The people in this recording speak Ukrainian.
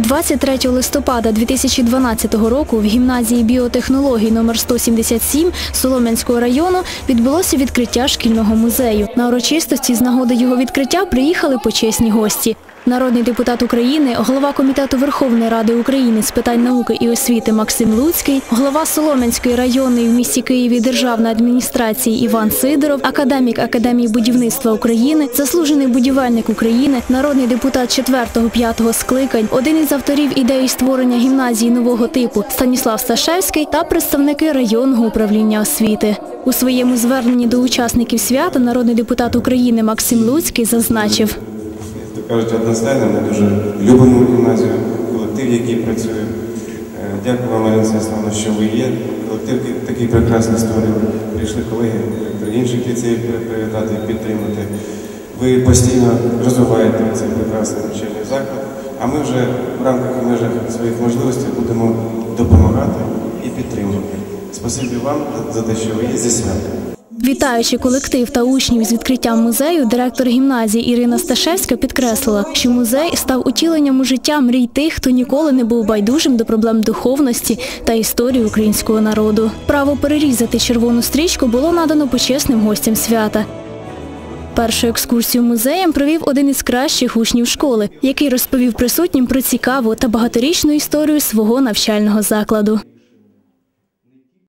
23 листопада 2012 року в гімназії біотехнологій номер 177 Солом'янського району відбулося відкриття шкільного музею. На урочистості з нагоди його відкриття приїхали почесні гості. Народний депутат України, голова комітету Верховної Ради України з питань науки і освіти Максим Луцький, голова Солом'янської районної в місті Києві державної адміністрації Іван Сидоров, академік Академії будівництва України, заслужений будівельник України, народний депутат 4-5 скликань, один із авторів ідеї створення гімназії нового типу Станіслав Сташевський та представники районного управління освіти. У своєму зверненні до учасників свята народний депутат України Максим Луцький зазначив. То кажуть, одностайно, ми дуже любимо гімназію, колектив, який працює. Е, Дякую вам, Марина Станіславовна, що ви є. Колектив такий прекрасний створив. Прийшли колеги директори інших ліцеїв привітати, підтримати. Ви постійно розвиваєте цей прекрасний навчальний заклад, а ми вже в рамках і межах своїх можливостей будемо допомагати і підтримувати. Спасибі вам за те, що ви є зі святом. Вітаючи колектив та учнів з відкриттям музею, директор гімназії Ірина Сташевська підкреслила, що музей став утіленням у життя мрій тих, хто ніколи не був байдужим до проблем духовності та історії українського народу. Право перерізати червону стрічку було надано почесним гостям свята. Першу екскурсію музеєм провів один із кращих учнів школи, який розповів присутнім про цікаву та багаторічну історію свого навчального закладу.